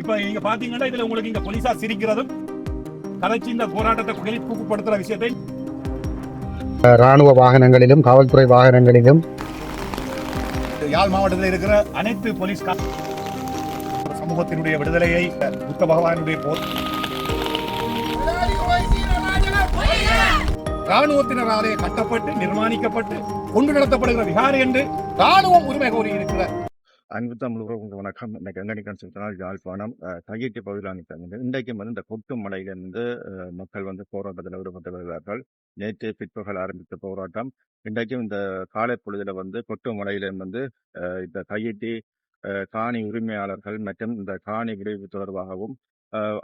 இப்ப நீங்க பாத்தீங்கன்னா இதுல உங்களுக்கு இங்க போலீஸா சிரிக்கிறதும் கதைச்சு இந்த போராட்டத்தை குளிர்படுத்துற விஷயத்தை ராணுவ வாகனங்களிலும் காவல்துறை வாகனங்களிலும். யாழ் மாவட்டத்தில் இருக்கிற அனைத்து போலீஸ் சமூகத்தினுடைய விடுதலையை புத்த பகவானுடைய போர் ராணுவத்தினராலே கட்டப்பட்டு நிர்மாணிக்கப்பட்டு கொண்டு நடத்தப்படுகிற விகாரை என்று ராணுவம் உரிமை கோரி இருக்கிற அன்பு தமிழ் உறவுக்கு வணக்கம் கங்கணிக்கன் எங்கனி கன்சல்டனால் யாழ்ப்பாணம் அஹ், கையெட்டி பகுதியில் இன்றைக்கும் வந்து இந்த கொட்டு மலையிலிருந்து மக்கள் வந்து போராட்டத்தில் ஈடுபட்டு வருகிறார்கள். நேற்று பிற்பகல் ஆரம்பித்த போராட்டம். இன்றைக்கும் இந்த காலை பொழுதுல வந்து கொட்டு மலையிலிருந்து வந்து இந்த கையீட்டி காணி உரிமையாளர்கள் மற்றும் இந்த காணி விளைவு தொடர்பாகவும்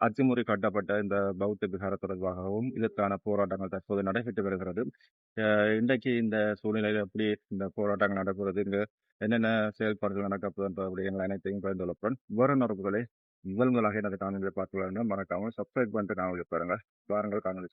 அச்சுமுறை கட்டப்பட்ட இந்த பௌத்த விகார தொடர்பாகவும் இதற்கான போராட்டங்கள் தற்போது நடைபெற்று வருகிறது. இன்றைக்கு இந்த சூழ்நிலையில் எப்படி இந்த போராட்டங்கள் நடக்கிறது இங்கு என்னென்ன செயல்பாடுகள் நடக்கப்படுகின்ற விடயங்கள் அனைத்தையும் பகிர்ந்து கொள்ளப்படும். விவர நடப்புகளை முதல் முதலாக எனது காணொலியை பார்க்க வேண்டும் மறக்காமல் சப்ஸ்கிரைப் பண்ணிட்டு காணொலி பாருங்கள். வாருங்கள் காணொலி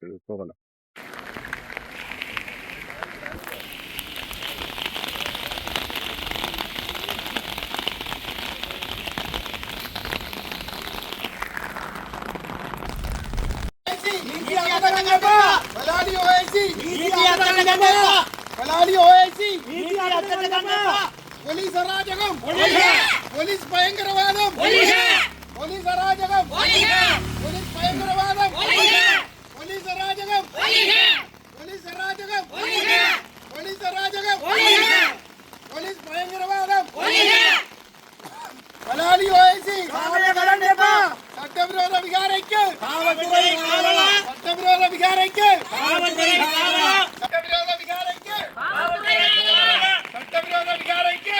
ಕಲಾಲಿ ಓವೈಸಿ ನೀತಿ ಅತ್ಯಂತ ಪೊಲೀಸ್ ಅರಾಜಕಂ ಪೊಲೀಸ್ ಭಯಂಕರವಾದ ಪೊಲೀಸ್ ಅರಾಜಕಂ ಪೊಲೀಸ್ ಭಯಂಕರವಾದ ಪೊಲೀಸ್ ಅರಾಜಕಂ ಪೊಲೀಸ್ ಅರಾಜಕಂ ಪೊಲೀಸ್ ಅರಾಜಕಂ ಪೊಲೀಸ್ ಭಯಂಕರವಾದ கலாலி ஓய்சி சட்டவிரோத விகாரைக்கு சட்டவிரோத விகாரைக்கு சட்டவிரோத அதிகாரிக்கு.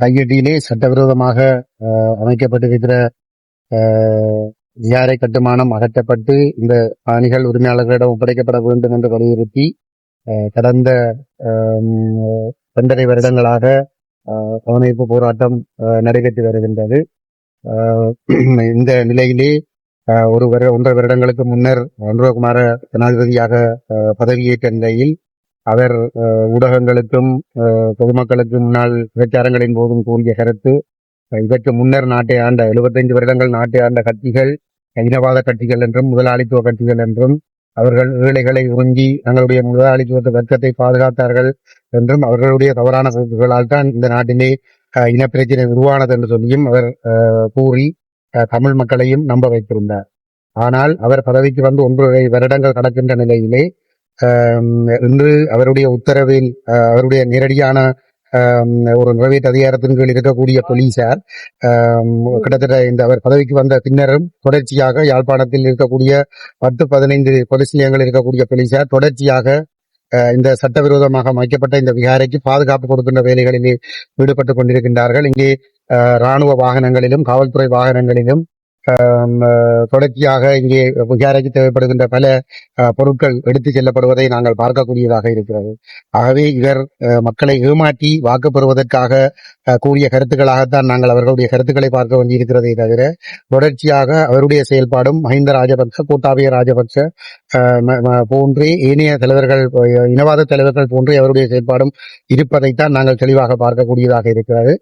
கையெட்டியிலே சட்டவிரோதமாக அமைக்கப்பட்டிருக்கிற ஜிஆர்ஐ கட்டுமானம் அகற்றப்பட்டு இந்த காணிகள் உரிமையாளர்களிடம் ஒப்படைக்கப்பட வேண்டும் என்று வலியுறுத்தி அஹ், கடந்த ஒன்றரை வருடங்களாக கவனிப்பு போராட்டம் நடைபெற்று வருகின்றது. இந்த நிலையிலே ஒரு வருட ஒன்றரை வருடங்களுக்கு முன்னர் அனுரகுமார ஜனாதிபதியாக பதவியேற்ற நிலையில் அவர் ஊடகங்களுக்கும் பொதுமக்களுக்கும் பொதுமக்களுக்கு பிரச்சாரங்களின் போதும் கூறிய கருத்து இதற்கு முன்னர் நாட்டை ஆண்ட 75 வருடங்கள் நாட்டை ஆண்ட கட்சிகள் இனவாத கட்சிகள் என்றும் முதலாளித்துவ கட்சிகள் என்றும் அவர்கள் ஏழைகளை உறிஞ்சி தங்களுடைய முதலாளித்துவ வர்க்கத்தை பாதுகாத்தார்கள் என்றும் அவர்களுடைய தவறான கருத்துக்களால் தான் இந்த நாட்டிலே இனப்பிரச்சனை உருவானது என்று சொல்லியும் அவர் கூறி தமிழ் மக்களையும் நம்ப வைத்திருந்தார். ஆனால் அவர் பதவிக்கு வந்து ஒன்றரை வருடங்கள் கடக்கின்ற நிலையிலே இன்று அவருடைய உத்தரவில் அவருடைய நேரடியான ஒரு நிறைவேற்று அதிகாரத்தின் கீழ் இருக்கக்கூடிய போலீசார் கிட்டத்தட்ட இந்த அவர் பதவிக்கு வந்த பின்னரும் தொடர்ச்சியாக யாழ்ப்பாணத்தில் இருக்கக்கூடிய பத்து பதினைந்து போலீஸ் நிலையங்கள் இருக்கக்கூடிய போலீசார் தொடர்ச்சியாக இந்த சட்டவிரோதமாக அமைக்கப்பட்ட இந்த விகாரைக்கு பாதுகாப்பு கொடுக்கின்ற வேலைகளிலே ஈடுபட்டுக் கொண்டிருக்கின்றார்கள். இங்கே ராணுவ வாகனங்களிலும் காவல்துறை வாகனங்களிலும் தொடர்ச்சியாக இங்கே விகாரைக்கு தேவைப்படுகின்ற பல அஹ், பொருட்கள் எடுத்துச் செல்லப்படுவதை நாங்கள் பார்க்கக்கூடியதாக இருக்கிறது. ஆகவே இவர் மக்களை ஏமாற்றி வாக்கு பெறுவதற்காக அஹ், கூறிய கருத்துக்களாகத்தான் நாங்கள் அவர்களுடைய கருத்துக்களை பார்க்க வேண்டியிருக்கிறதே தவிர தொடர்ச்சியாக அவருடைய செயல்பாடும் மஹிந்த ராஜபக்ச கோட்டாபய ராஜபக்ச அஹ், போன்றே ஏனைய தலைவர்கள் இனவாத தலைவர்கள் போன்றே அவருடைய செயல்பாடும் இருப்பதைத்தான் நாங்கள் தெளிவாக பார்க்கக்கூடியதாக இருக்கிறது.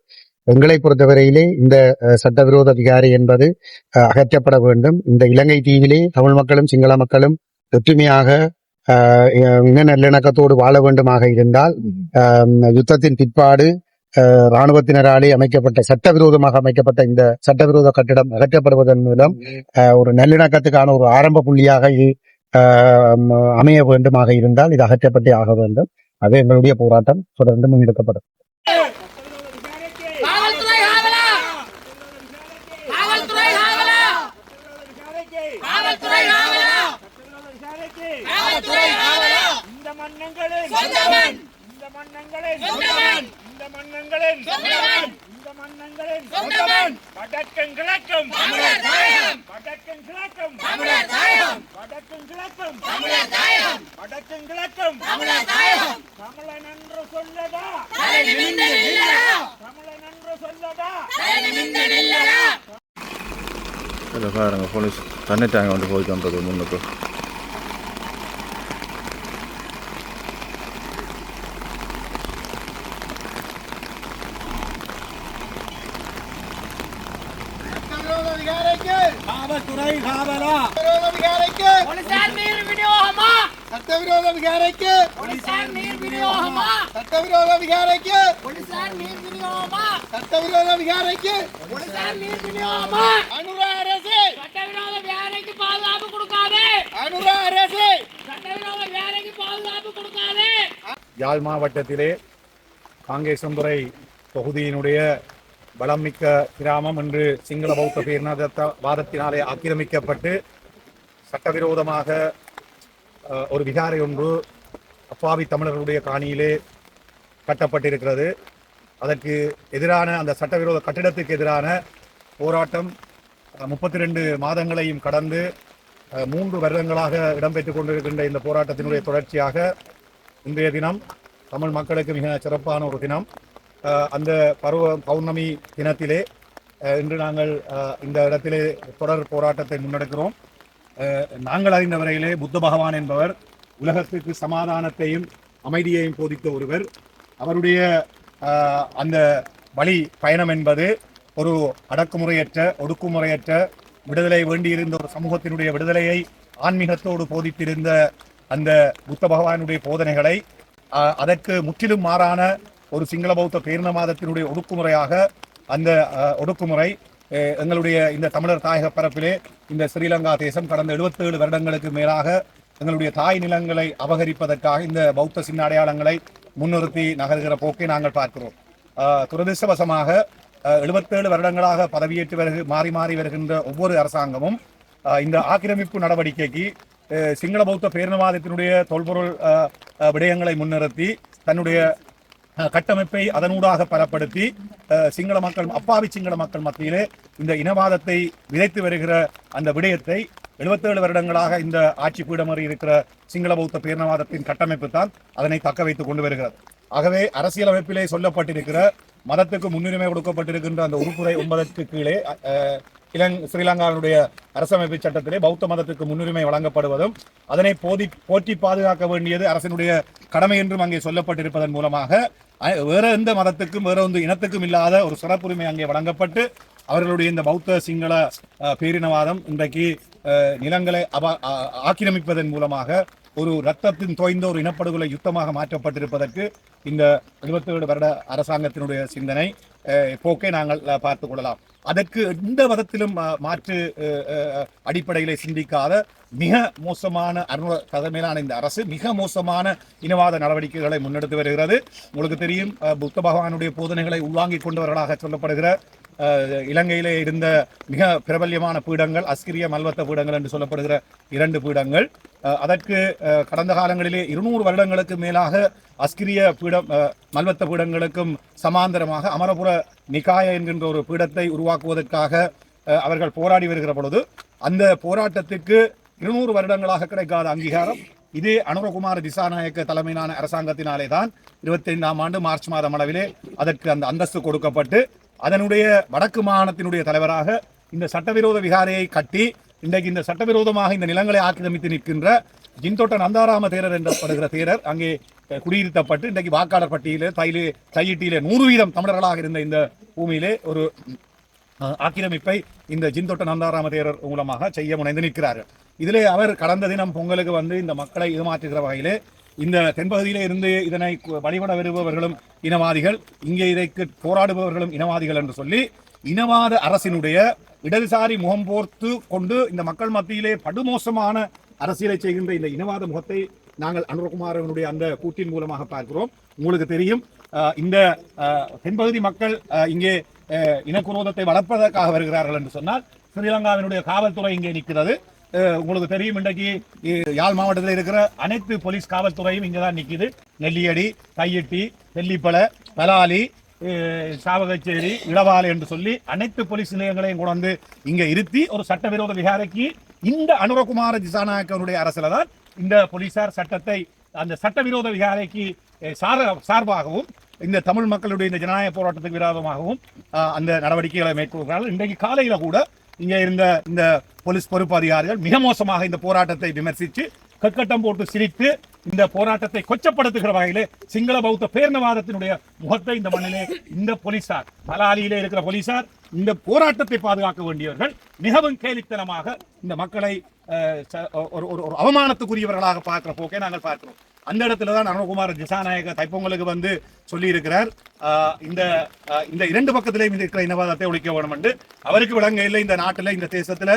எங்களை பொறுத்தவரையிலே இந்த அஹ், சட்டவிரோத அதிகாரி என்பது அஹ், அகற்றப்பட வேண்டும். இந்த இலங்கை தீவிலே தமிழ் மக்களும் சிங்கள மக்களும் ஒற்றுமையாக ஆஹ் இன நல்லிணக்கத்தோடு வாழ வேண்டுமாக இருந்தால் ஆஹ் யுத்தத்தின் பிற்பாடு ஆஹ் இராணுவத்தினராலே அமைக்கப்பட்ட சட்டவிரோதமாக அமைக்கப்பட்ட இந்த சட்டவிரோத கட்டிடம் அகற்றப்படுவதன் மூலம் ஒரு நல்லிணக்கத்துக்கான ஒரு ஆரம்ப புள்ளியாக இது ஆஹ் அமைய வேண்டுமாக இருந்தால் இது அகற்றப்பட்டே ஆக வேண்டும். அது எங்களுடைய போராட்டம். தொடர்ந்து முன்னெடுக்கப்படும் காவல்துறை ஆகலா காவல்துறை ஆகலா காவல்துறை ஆகலா காவல்துறை ஆகலா இந்த மன்னங்களில் சொந்தவன் இந்த மன்னங்களில் சொந்தவன் இந்த மன்னங்களில் சொந்தவன் இந்த மன்னங்களில் சொந்தவன் வடக்கும் கிழக்கும். தமிழர் தாயகம். வடக்கும் கிழக்கும். தமிழர் தாயகம். வடக்கும் கிழக்கும். தமிழர் தாயகம். வடக்கும் கிழக்கும். தமிழர் தாயகம். தமிழன் என்று சொல்லடா தலை நிமிர்ந்து நில்லடா. தமிழன் என்று சொல்லடா தலை நிமிர்ந்து நில்லடா. இதில் பாருங்க போலீஸ் தண்ணி டேங்க் வந்து போய் கொண்டது முன்னுக்கு. விகாரைக்கு காவல்துறை காவலா? சட்டவிரோத விகாரைக்கு போலீசார் நீர் விநியோகமா? சட்டவிரோத விகாரைக்கு போலீசார் நீர் விநியோகமா? சட்டவிரோத விகாரைக்கு போலீசார் நீர் விநியோகமா? சட்டவிரோத விகாரைக்கு போலீசார் நீர் விநியோகமா? அனுரா அரசு. சட்டவிரோத வேலைக்கு பாதுகாப்பு கொடுக்காதே. அனுரா அரசு. சட்டவிரோத வேலைக்கு பாதுகாப்பு கொடுக்காதே. யாழ் மாவட்டத்திலே காங்கேசந்துறை தொகுதியினுடைய வளமிக்க கிராமம் என்று சிங்கள பௌத்த பேரினத்த வாதத்தினாலே ஆக்கிரமிக்கப்பட்டு சட்டவிரோதமாக ஒரு விகாரை ஒன்று அப்பாவி தமிழர்களுடைய காணியிலே கட்டப்பட்டிருக்கிறது. அதற்கு எதிரான அந்த சட்டவிரோத கட்டிடத்துக்கு எதிரான போராட்டம் முப்பத்தி ரெண்டு மாதங்களையும் கடந்து மூன்று வருடங்களாக இடம்பெற்றுக் கொண்டிருக்கின்ற இந்த போராட்டத்தினுடைய தொடர்ச்சியாக இன்றைய தினம் தமிழ் மக்களுக்கு மிக சிறப்பான ஒரு தினம். அந்த பருவ பௌர்ணமி தினத்திலே இன்று நாங்கள் இந்த இடத்திலே தொடர் போராட்டத்தை முன்னெடுக்கிறோம். நாங்கள் அறிந்த வரையிலே புத்த பகவான் என்பவர் உலகத்திற்கு சமாதானத்தையும் அமைதியையும் போதித்த ஒருவர். அவருடைய அந்த வழி பயணம் என்பது ஒரு அடக்குமுறையற்ற ஒடுக்குமுறையற்ற விடுதலை வேண்டியிருந்த ஒரு சமூகத்தினுடைய விடுதலையை ஆன்மீகத்தோடு போதித்திருந்த அந்த புத்த பகவானுடைய போதனைகளை அதற்கு முற்றிலும் மாறான ஒரு சிங்கள பௌத்த பேரினவாதத்தினுடைய ஒடுக்குமுறையாக அந்த ஒடுக்குமுறை எங்களுடைய இந்த தமிழர் தாயக பரப்பிலே இந்த ஸ்ரீலங்கா தேசம் கடந்த 77 வருடங்களுக்கு மேலாக எங்களுடைய தாய் நிலங்களை அபகரிப்பதற்காக இந்த பௌத்த சின்ன அடையாளங்களை முன்னிறுத்தி நகர்கிற போக்கை நாங்கள் பார்க்கிறோம். அஹ், துரதிர்ஷ்டவசமாக அஹ், 77 வருடங்களாக பதவியேற்று வருக மாறி மாறி வருகின்ற ஒவ்வொரு அரசாங்கமும் இந்த ஆக்கிரமிப்பு நடவடிக்கைக்கு சிங்கள பௌத்த பேரினவாதத்தினுடைய தொல்பொருள் விடயங்களை முன்னிறுத்தி தன்னுடைய கட்டமைப்பை அதனூடாக பலப்படுத்தி சிங்கள மக்கள் அப்பாவி சிங்கள மக்கள் மத்தியிலே இந்த இனவாதத்தை விதைத்து வருகிற அந்த விடயத்தை 77 வருடங்களாக இந்த ஆட்சி பீடமறி இருக்கிற சிங்கள பௌத்த பேரினவாதத்தின் கட்டமைப்பு தான் அதனை தக்க வைத்துக் கொண்டு வருகிறது. ஆகவே அரசியலமைப்பிலே சொல்லப்பட்டிருக்கிற மதத்துக்கு முன்னுரிமை கொடுக்கப்பட்டிருக்கின்ற அந்த உறுப்புரை ஒன்பதற்கு கீழே இலங் ஸ்ரீலங்காவுடைய அரசமைப்பு சட்டத்திலே பௌத்த மதத்துக்கு முன்னுரிமை வழங்கப்படுவதும் அதனை போதி போற்றி பாதுகாக்க வேண்டியது அரசினுடைய கடமை என்றும் அங்கே சொல்லப்பட்டிருப்பதன் மூலமாக வேறு வேற எந்த மதத்துக்கும் வேற எந்த இனத்துக்கும் இல்லாத ஒரு சிறப்புரிமை அங்கே வழங்கப்பட்டு அவர்களுடைய இந்த பௌத்த சிங்கள பேரினவாதம் இன்றைக்கு நிலங்களை அப ஆக்கிரமிப்பதன் மூலமாக ஒரு ரத்தத்தின் தோய்ந்த ஒரு இனப்படுகொலை யுத்தமாக மாற்றப்பட்டிருப்பதற்கு இந்த 77 வருட அரசாங்கத்தினுடைய சிந்தனை போக்கை நாங்கள் பார்த்து கொள்ளலாம். அதற்கு எந்த விதத்திலும் மாற்று அடிப்படையிலே சிந்திக்காத மிக மோசமான அறுநூறு தலைமையிலான இந்த அரசு மிக மோசமான இனவாத நடவடிக்கைகளை முன்னெடுத்து வருகிறது. உங்களுக்கு தெரியும் புத்த பகவானுடைய போதனைகளை உள்வாங்கிக் கொண்டவர்களாக சொல்லப்படுகிற இலங்கையிலே இருந்த மிக பிரபல்யமான பீடங்கள் அஸ்கிரிய மல்வத்த பீடங்கள் என்று சொல்லப்படுகிற இரண்டு பீடங்கள். அதற்கு கடந்த காலங்களிலே இருநூறு வருடங்களுக்கு மேலாக அஸ்கிரிய பீடம் மல்வத்த பீடங்களுக்கும் சமாந்தரமாக அமரபுர நிகாய என்கின்ற ஒரு பீடத்தை உருவாக்குவதற்காக அவர்கள் போராடி வருகிற பொழுது அந்த போராட்டத்துக்கு இருநூறு வருடங்களாக கிடைக்காத அங்கீகாரம் இதே அனுரகுமார திசாநாயக்க தலைமையிலான அரசாங்கத்தினாலே தான் இருபத்தைந்தாம் ஆண்டு மார்ச் மாதம் அளவிலே அதற்கு அந்த அந்தஸ்து கொடுக்கப்பட்டு அதனுடைய வடக்கு மாகாணத்தினுடைய தலைவராக இந்த சட்டவிரோத விகாரையை கட்டி இன்றைக்கு இந்த சட்டவிரோதமாக இந்த நிலங்களை ஆக்கிரமித்து நிற்கின்ற ஜின்தோட்ட நந்தாராம தேரர் என்றப்படுகிற தேரர் அங்கே குடியிருத்தப்பட்டு இன்றைக்கு வாக்காளர் பட்டியலே தையிலே தையிட்டியிலே நூறு வீதம் தமிழர்களாக இருந்த இந்த பூமியிலே ஒரு ஆக்கிரமிப்பை இந்த ஜிந்தொட்ட நந்தாராம தேரர் மூலமாக செய்ய முனைந்து நிற்கிறார்கள் இதிலே அவர் கடந்த தினம் பொங்கலுக்கு வந்து இந்த மக்களை ஏமாற்றுகிற வகையிலே இந்த தென்பகுதியிலே இருந்து இதனை வழிபட வருபவர்களும் இனவாதிகள் இங்கே இதைக்கு போராடுபவர்களும் இனவாதிகள் என்று சொல்லி இனவாத அரசினுடைய இடதுசாரி முகம் போர்த்து கொண்டு இந்த மக்கள் மத்தியிலே படுமோசமான அரசியலை செய்கின்ற இந்த இனவாத முகத்தை நாங்கள் அனுரகுமாரனுடைய அந்த கூட்டின் மூலமாக பார்க்கிறோம். உங்களுக்கு தெரியும் இந்த தென்பகுதி மக்கள் இங்கே இனக்குரோதத்தை வளர்ப்பதற்காக வருகிறார்கள் என்று சொன்னால் ஸ்ரீலங்காவினுடைய காவல்துறை இங்கே நிற்கிறது. உங்களுக்கு தெரியும் இன்றைக்கு யாழ் மாவட்டத்தில் இருக்கிற அனைத்து போலீஸ் காவல்துறையும் இங்கே தான் நிற்கிது. நெல்லியடி கையிட்டி தெல்லிப்பள பலாலி சாவகச்சேரி இளவாலை என்று சொல்லி அனைத்து போலீஸ் நிலையங்களையும் கொண்டு இங்கே இருத்தி ஒரு சட்டவிரோத விகாரைக்கு இந்த அனுரகுமார திசாநாயக்கனுடைய அரசில் தான் இந்த போலீசார் சட்டத்தை அந்த சட்டவிரோத விகாரைக்கு சார சார்பாகவும் இந்த தமிழ் மக்களுடைய இந்த ஜனநாயக போராட்டத்துக்கு விரோதமாகவும் அந்த நடவடிக்கைகளை மேற்கொள்கிறார்கள். இன்றைக்கு காலையில் கூட இங்கே இருந்த இந்த போலீஸ் பொறுப்பு அதிகாரிகள் மிக மோசமாக இந்த போராட்டத்தை விமர்சித்து கற்கட்டம் போட்டு சிரித்து இந்த போராட்டத்தை கொச்சப்படுத்துகிற வகையிலே சிங்கள பௌத்த பேர்ணவாதத்தினுடைய முகத்தை இந்த மண்ணிலே இந்த போலீசார் பலாலியிலே இருக்கிற போலீசார் இந்த போராட்டத்தை பாதுகாக்க வேண்டியவர்கள் மிகவும் கேலித்தனமாக இந்த மக்களை அஹ், ஒரு ஒரு ஒரு அவமானத்துக்குரியவர்களாக பார்க்கிற போக்கை நாங்கள் பார்க்கிறோம். அந்த இடத்துல தான் அருணகுமார் திசாநாயக தைப்பொங்கலுக்கு வந்து சொல்லியிருக்கிறார். இந்த இந்த இரண்டு பக்கத்திலேயும் இருக்கிற இனவாதத்தை ஒழிக்க வேணும் என்று அவருக்கு விளங்க இல்லை. இந்த நாட்டில் இந்த தேசத்தில்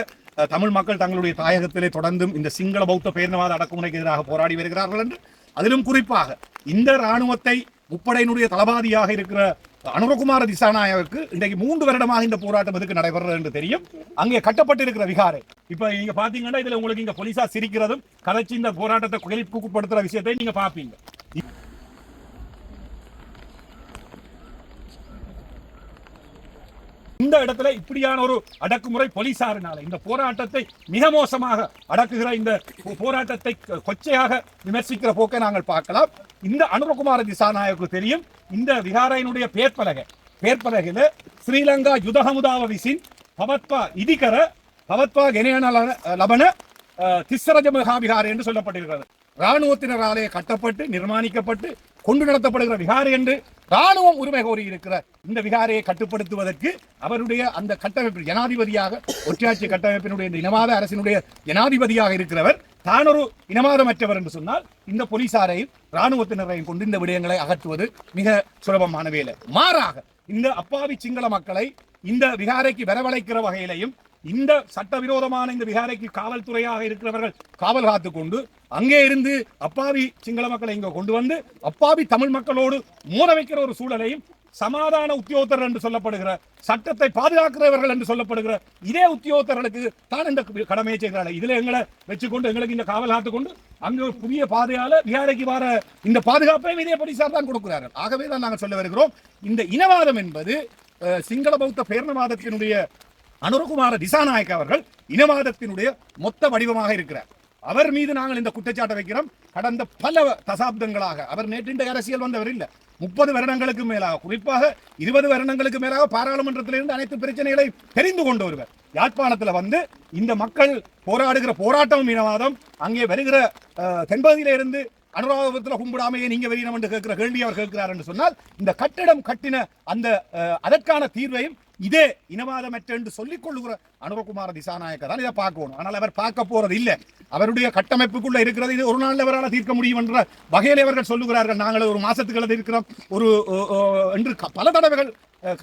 தமிழ் மக்கள் தங்களுடைய தாயகத்திலே தொடர்ந்தும் இந்த சிங்கள பௌத்த பேரினவாத அடக்குமுறைக்கு எதிராக போராடி வருகிறார்கள் என்று. அதிலும் குறிப்பாக இந்த ராணுவத்தை முப்படையினுடைய தளபாதியாக இருக்கிற அனுரகுமார திசாநாயகருக்கு இன்றைக்கு மூன்று வருடமாக இந்த போராட்டம் எதுக்கு நடைபெறுறது என்று தெரியும். அங்கே கட்டப்பட்டிருக்கிற விகாரை. இப்ப நீங்க பாத்தீங்கன்னா இதுல உங்களுக்கு இங்க போலீசா சிரிக்கிறதும் கதைச்சு இந்த போராட்டத்தை குகலிப்புக்குட்படுத்துற விஷயத்தை நீங்க பாப்பீங்க இந்த இடத்துல இப்படியான ஒரு அடக்குமுறை போலீசாரினால இந்த போராட்டத்தை மிக மோசமாக அடக்குகிற இந்த போராட்டத்தை கொச்சையாக விமர்சிக்கிற போக்கை நாங்கள் பார்க்கலாம். இந்த அனுரகுமார திசாநாயக்கு தெரியும். இந்த விகாரையினுடைய பேர்பலகை பேர்பலகையில் ஸ்ரீலங்கா யுதகமுதாவ விசின் பவத்வா இதிகர பவத்வா கெனேன லபன அஹ், திஸ்ஸரஜ மகாவிகாரை என்று சொல்லப்பட்டிருக்கிறது. இராணுவத்தினராலே கட்டப்பட்டு நிர்மாணிக்கப்பட்டு கொண்டு நடத்தப்படுகிற விகாரை என்று ராணுவம் உரிமை கோரி இருக்கிற இந்த விகாரையை கட்டுப்படுத்துவதற்கு அவருடைய அந்த கட்டமைப்பு ஜனாதிபதியாக ஒற்றையாட்சி கட்டமைப்பினுடைய இந்த இனவாத அரசினுடைய ஜனாதிபதியாக இருக்கிறவர் தான் ஒரு இனவாதமற்றவர் என்று சொன்னால் இந்த போலீசாரையும் ராணுவத்தினரையும் கொண்டு இந்த விடயங்களை அகற்றுவது மிக சுலபமான வேலை. மாறாக இந்த அப்பாவி சிங்கள மக்களை இந்த விகாரைக்கு வரவழைக்கிற வகையிலையும் இந்த சட்டவிரோதமான இந்த விகாரைக்கு காவல்துறையாக இருக்கிறவர்கள் காவல் காத்து கொண்டு அங்கே இருந்து அப்பாவி சிங்கள மக்களை இங்கே கொண்டு வந்து அப்பாவி தமிழ் மக்களோடு மோத வைக்கிற ஒரு சூழலையும் சமாதான உத்தியோகத்தர் என்று சொல்லப்படுகிற சட்டத்தை பாதுகாக்கிறவர்கள் என்று சொல்லப்படுகிற இதே உத்தியோகத்தர்களுக்கு தான் இந்த கடமையை செய்கிறார்கள். இதுல எங்களை வச்சுக்கொண்டு எங்களுக்கு இந்த காவல் காத்து கொண்டு அங்கே ஒரு புதிய பாதையால விகாரைக்கு வர இந்த பாதுகாப்பையும் இதே போலீசார் தான் கொடுக்கிறார்கள். ஆகவே தான் நாங்கள் சொல்ல வருகிறோம் இந்த இனவாதம் என்பது சிங்கள பௌத்த பேரணவாதத்தினுடைய அனுரகுமார திசாநாயக் அவர்கள் இனவாதத்தினுடைய மொத்த வடிவமாக இருக்கிறார். அவர் மீது நாங்கள் இந்த குற்றச்சாட்டை வைக்கிறோம். கடந்த பல தசாப்தங்களாக அவர் நேற்றின்ற அரசியல் வந்தவர் இல்ல. முப்பது வருடங்களுக்கு மேலாக குறிப்பாக இருபது வருடங்களுக்கு மேலாக பாராளுமன்றத்திலிருந்து அனைத்து பிரச்சனைகளை தெரிந்து கொண்டு வருவர் யாழ்ப்பாணத்துல வந்து இந்த மக்கள் போராடுகிற போராட்டம் இனவாதம் அங்கே வருகிற அஹ், தென்பகுதியில இருந்து அனுராதபுரத்தில் கும்பிடாமையே நீங்க வெளியினம் என்று கேட்கிற கேள்வி அவர் கேட்கிறார் என்று சொன்னால் இந்த கட்டிடம் கட்டின அந்த அதற்கான தீர்வையும் இதே இனவாதமற்ற என்று சொல்லிக் கொள்ளுகிற அனுரகுமார திசாநாயக்க தான் இதை பார்க்கணும். ஆனால் அவர் பார்க்க போறது இல்லை. அவருடைய கட்டமைப்புக்குள்ள இருக்கிறது இது ஒரு நாள் அவரால் தீர்க்க முடியும் என்ற வகையில் அவர்கள் சொல்லுகிறார்கள். நாங்கள் ஒரு மாசத்துக்கு இருக்கிறோம். ஒரு என்று பல தடவைகள்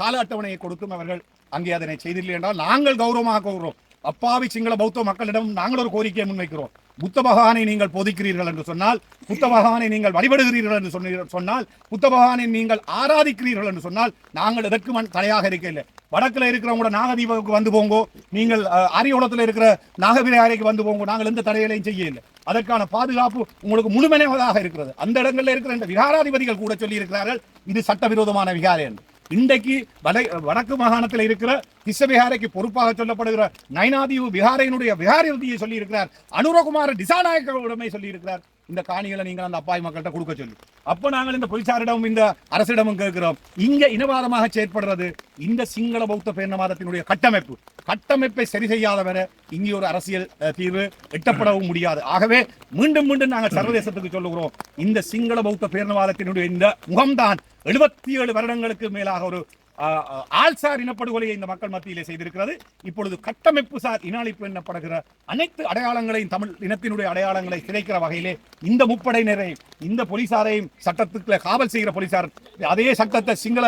கால அட்டவணையை கொடுத்தும் அவர்கள் அங்கே அதனை செய்தில்லை என்றால் நாங்கள் கௌரவமாக கூறுகிறோம். அப்பாவி சிங்கள பௌத்த மக்களிடம் நாங்கள் ஒரு கோரிக்கையை முன்வைக்கிறோம். புத்த பகவானை நீங்கள் போதிக்கிறீர்கள் என்று சொன்னால் புத்த பகவானை நீங்கள் வழிபடுகிறீர்கள் என்று சொன்னீர்கள் சொன்னால் புத்த பகவானை நீங்கள் ஆராதிக்கிறீர்கள் என்று சொன்னால் நாங்கள் எதற்கு தலையாக தடையாக வடக்கில் இருக்கிறவங்க இருக்கிறவங்களோட வந்து போங்கோ நீங்கள் அரியோளத்தில் இருக்கிற நாகவிராயரைக்கு வந்து போங்கோ நாங்கள் எந்த தடைகளையும் செய்யவில்லை. அதற்கான பாதுகாப்பு உங்களுக்கு முழுமையாக இருக்கிறது. அந்த இடங்களில் இருக்கிற இந்த விகாராதிபதிகள் கூட சொல்லி இருக்கிறார்கள் இது சட்டவிரோதமான விகாரம் என்று. இன்றைக்கு வட வடக்கு மாகாணத்தில் இருக்கிற கிருஷ்ணவிகாரைக்கு பொறுப்பாக சொல்லப்படுகிற நைனாதீவு விகாரையினுடைய விகாரியை சொல்லி இருக்கிறார் அனுரகுமார திசாநாயக்கரிடமே சொல்லி இருக்கிறார் இந்த காணிகளை நீங்கள் அந்த அப்பாய் மக்கள்கிட்ட கொடுக்க சொல்லி. அப்போ நாங்கள் இந்த போலீசாரிடமும் இந்த அரசிடமும் கேட்கிறோம். இங்க இனவாதமாக செயற்படுறது இந்த சிங்கள பௌத்த பேரணவாதத்தினுடைய கட்டமைப்பு. கட்டமைப்பை சரி செய்யாத வரை இங்கே ஒரு அரசியல் தீர்வு எட்டப்படவும் முடியாது. ஆகவே மீண்டும் மீண்டும் நாங்கள் சர்வதேசத்துக்கு சொல்லுகிறோம். இந்த சிங்கள பௌத்த பேரணவாதத்தினுடைய இந்த முகம்தான் எழுபத்தி ஏழு வருடங்களுக்கு மேலாக ஒரு ஆள்சார் இனப்படுகொலையை இந்த மக்கள் மத்தியிலே செய்திருக்கிறது. இப்பொழுது கட்டமைப்பு சார் இன அழிப்பு எனப்படுகிற அனைத்து அடையாளங்களையும் தமிழ் இனத்தினுடைய அடையாளங்களை சிதைக்கிற வகையிலே இந்த முப்படையினரையும் இந்த போலீசாரையும் சட்டத்துக்குள்ள காவல் செய்கிற போலீசார் அதே சட்டத்தை சிங்கள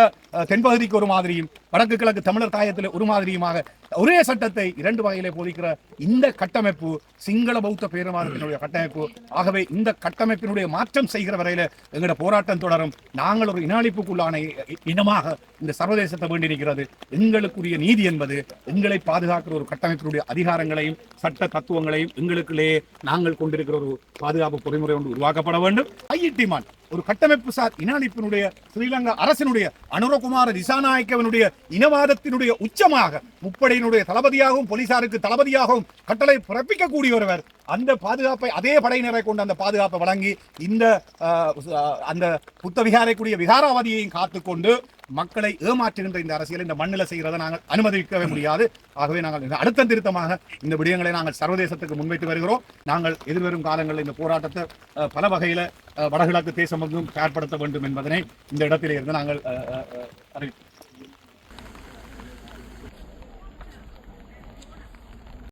தென்பகுதிக்கு ஒரு மாதிரியும் வடக்கு கிழக்கு தமிழர் தாயத்தில் ஒரு மாதிரியுமாக ஒரே சட்டத்தை இரண்டு வகையிலே போதிக்கிற இந்த கட்டமைப்பு சிங்கள பௌத்த பேரவாதத்தினுடைய கட்டமைப்பு. ஆகவே இந்த கட்டமைப்பினுடைய மாற்றம் செய்கிற வரையில எங்களோட போராட்டம் தொடரும். நாங்கள் ஒரு இனாளிப்புக்குள்ளான இனமாக இந்த சர்வதேசத்தை வேண்டி நிற்கிறது எங்களுக்குரிய நீதி என்பது எங்களை பாதுகாக்கிற ஒரு கட்டமைப்பினுடைய அதிகாரங்களையும் சட்ட தத்துவங்களையும் எங்களுக்குள்ளே நாங்கள் கொண்டிருக்கிற ஒரு பாதுகாப்பு பொறிமுறை ஒன்று உருவாக்கப்பட வேண்டும். ஐஇடிமான் ஒரு கட்டமைப்பு சார் இனாளிப்பினுடைய ஸ்ரீலங்கா அரசினுடைய அனுரகுமார திசாநாயக்கவனுடைய இனவாதத்தினுடைய உச்சமாக முப்படை படையினுடைய தளபதியாகவும் போலீசாருக்கு தளபதியாகவும் கட்டளை பிறப்பிக்கக்கூடிய ஒருவர் அந்த பாதுகாப்பை அதே படையினரை கொண்டு அந்த பாதுகாப்பை வழங்கி இந்த அந்த புத்தவிகாரைக்குரிய விகாராவதியையும் காத்துக்கொண்டு மக்களை ஏமாற்றுகின்ற இந்த அரசியல் இந்த மண்ணில் செய்கிறத நாங்கள் அனுமதிக்கவே முடியாது. ஆகவே நாங்கள் அடுத்த திருத்தமாக இந்த விடயங்களை நாங்கள் சர்வதேசத்துக்கு முன்வைத்து வருகிறோம். நாங்கள் எதிர்வரும் காலங்களில் இந்த போராட்டத்தை அஹ், பல வகையில் வடகிழக்கு தேசம் எங்கும் தயார்படுத்த வேண்டும் என்பதனை இந்த இடத்திலே இருந்து நாங்கள் அஹ், அறிவிக்கிறோம்